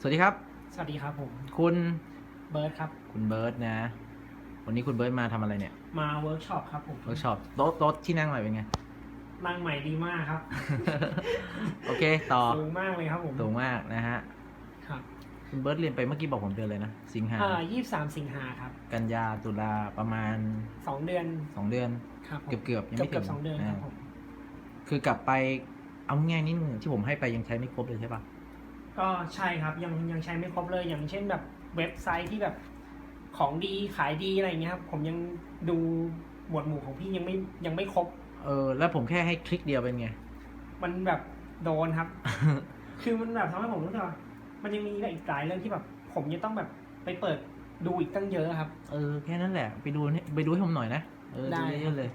สวัสดีครับ สวัสดีครับผม คุณเบิร์ดครับ คุณเบิร์ตนะ วันนี้คุณเบิร์ตมาทำอะไรเนี่ยมาเวิร์กช็อปครับผมเวิร์กช็อปโต๊ะโต๊ะที่นั่งหน่อยเป็นไง นั่งใหม่ดีมากครับโอเค ต่อสูงมากเลยครับผมสูงมากนะฮะ ครับคุณเบิร์ตเรียนไปเมื่อกี้บอกผมเดือนเลยนะ สิงหา อ่ายี่สามสิงหาครับกันยาตุลาประมาณสองเดือน2เดือน ครับผมเกือบเกือบๆยังเกือบไม่เกืถึอบงสองเดือนครับผมคือกลับไปเอาง่ายนิดนึงที่ผมให้ไปยังใช้ไม่ครบเลยใช่ปะ ก็ใช่ครับยังยังใช้ไม่ครบเลยอย่างเช่นแบบเว็บไซต์ที่แบบของดีขายดีอะไรอย่างเงี้ยครับผมยังดูหมวดหมู่ของพี่ยังไม่ยังไม่ครบ เออ แล้วผมแค่ให้คลิกเดียวเป็นไง มันแบบโดนครับ คือมันแบบทำให้ผมรู้สึกว่ามันยังมีอีกหลายเรื่องที่แบบ ผมยังต้องแบบไปเปิดดูอีกตั้งเยอะครับ เออแค่นั้นแหละ ไปดูให้ไปดูให้ผมหน่อยนะเออได้ดูเยอะๆเลย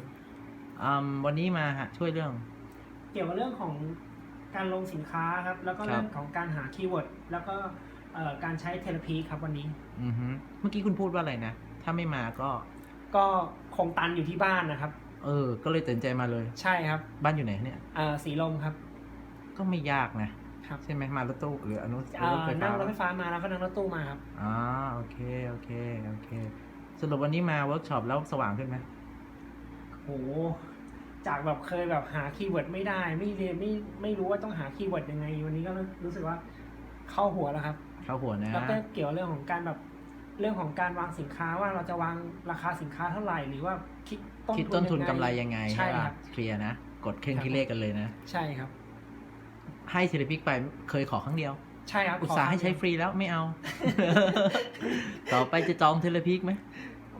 อืมวันนี้มาฮะช่วยเรื่อง เกี่ยวกับเรื่องของ การลงสินค้าครับ แล้วก็ครับเรื่องของการหาคีย์เวิร์ดแล้วก็เอ่อการใช้เทเลพีครับวันนี้อือฮึเมื่อกี้คุณพูดว่าอะไรนะ ถ้าไม่มาก็ ก็คงตันอยู่ที่บ้านนะครับ เออ ก็เลยตัดสินใจมาเลย ใช่ครับ บ้านอยู่ไหนเนี่ยเอ่อสีลมครับ ก็ไม่ยากนะครับใช่ไหมมารถตู้หรืออนุเอ่รถอไฟนั่ฟ้างรถไฟฟ้ามาแล้วก็นั่งรถตู้มาครับอ่าโอเคโอเคโอเคสรุปวันนี้มาเวิร์กช็อปแล้วสว่างขึ้นไหมโห จากแบบเคยแบบหาคีย์เวิร์ดไม่ได้ ไม่เรียนไม่ไม่รู้ว่าต้องหาคีย์เวิร์ดยังไง วันนี้ก็รู้สึกว่าเข้าหัวแล้วครับ เข้าหัวนะแล้วก็เกี่ยวเรื่องของการแบบเรื่องของการวางสินค้าว่าเราจะวางราคาสินค้าเท่าไหร่ หรือว่าคิดต้นคิดต้นทุนกำไรยังไงใช่ปะครับเคลียร์นะกดเครื่องครับคิดเลขกันเลยนะ ใช่ครับ ให้เทเลพิกไปเคยขอครั้งเดียวใช่ครับอุตส่าห์ให้ใช้ฟรีแล้วไม่เอา ต่อไปจะจองเทเลพิกไหม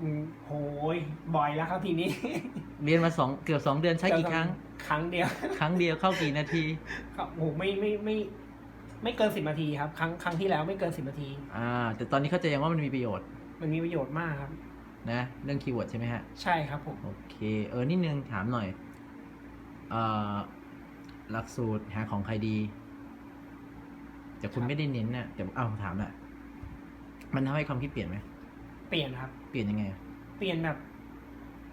อืมโหยบ่อยแล้วครับทีนี้ เรียนมาสองเกือบสองเดือนใช้กี่ครั้ง ครั้งเดียว ครั้งเดียวเข้ากี่นาที ครับโหไม่ไม่ไม่ ไม่เกินสิบนาทีครับ ครั้งครั้งที่แล้วไม่เกินสิบนาที อ่า แต่ตอนนี้เข้าใจยังว่ามันมีประโยชน์มันมีประโยชน์มากครับ นะ เรื่องคีย์เวิร์ดใช่ไหมฮะ ใช่ครับผม โอเค เออ นิดนึงถามหน่อย เอ่อ หลักสูตรหาของใครดี แต่คุณไม่ได้เน้นน่ะแต่เอาถามน่ะ มันทำให้ความคิดเปลี่ยนไหม เปลี่ยนครับ เปลี่ยนยังไงอะเปลี่ยนแบบ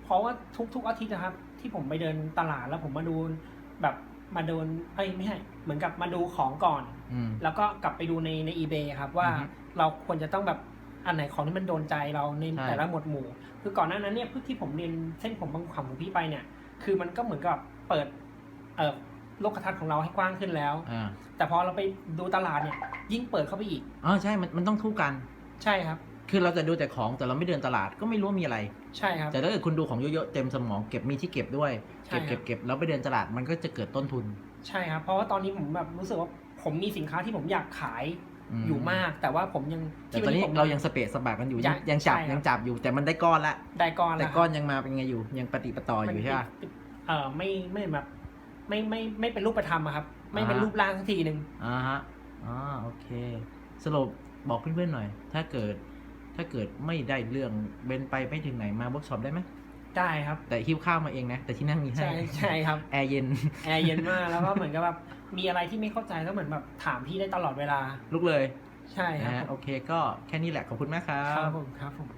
เพราะว่าทุกทุกอาทิตย์นะครับ ที่ผมไปเดินตลาดแล้วผมมาดูแบบมาดูเอ้ยไม่ใช่เหมือนกับมาดูของก่อน อืม แล้วก็กลับไปดูในใน eBay ครับว่าอือฮึเราควรจะต้องแบบอันไหนของที่มันโดนใจเราในใช่ แต่ละหมวดหมู่ คือก่อนหน้านั้นเนี่ยที่ผมเรียนเส้นผมบางขำของพี่ไปเนี่ย คือมันก็เหมือนกับเปิดเอ่อโลกทัศน์ของเราให้กว้างขึ้นแล้ว อ่าแต่พอเราไปดูตลาดเนี่ยยิ่งเปิดเข้าไปอีก อ๋อใช่มันมันต้องคู่กัน ใช่ครับ คือเราจะดูแต่ของแต่เราไม่เดินตลาดก็ไม่รู้ว่ามีอะไร ใช่ครับ แต่ถ้าเกิดคุณดูของเยอะๆเต็มสมองเก็บมีที่เก็บด้วย ใช่เก็บครับ เก็บเก็บแล้วไปเดินตลาดมันก็จะเกิดต้นทุนใช่ครับ เพราะว่าตอนนี้ผมแบบรู้สึกว่าผมมีสินค้าที่ผมอยากขายอยู่มาก แต่ว่าผมยังแต่ตอนนี้ผม เรายังสเปซสปะกันอยู่ยัยังงยังจับใช่ครับ ยังจับอยู่แต่มันได้ก้อนละ ได้ก้อนแต่แล้วก้อนยังมาเป็นไงอยู่ยังปฏิปต่ออยู่ใช่ปะมันเออไม่ไม่แบบไม่ไม่ไม่เป็นรูปธรรมอะครับ ไม่เป็นอ่าฮะ รูปร่างสักทีหนึ่งอ่าฮะอ่าโอเค สรุปบอกเพื่อนๆหน่อย ถ้าเกิด ถ้าเกิดไม่ได้เรื่องเบนไปไม่ถึงไหนมาเวิร์กช็อปได้ไหมได้ครับ แต่หิ้วข้าวมาเองนะ แต่ที่นั่งมีให้ใช่ใช่ครับ แอร์เย็น แอร์เย็นมากแล้วก็เหมือนกับแบบมีอะไรที่ไม่เข้าใจก็เหมือนแบบถามพี่ได้ตลอดเวลา ลุกเลยใช่คนะรัฮะบโอเค ก็แค่นี้แหละขอบคุณมากครัครับบ ผมครับผม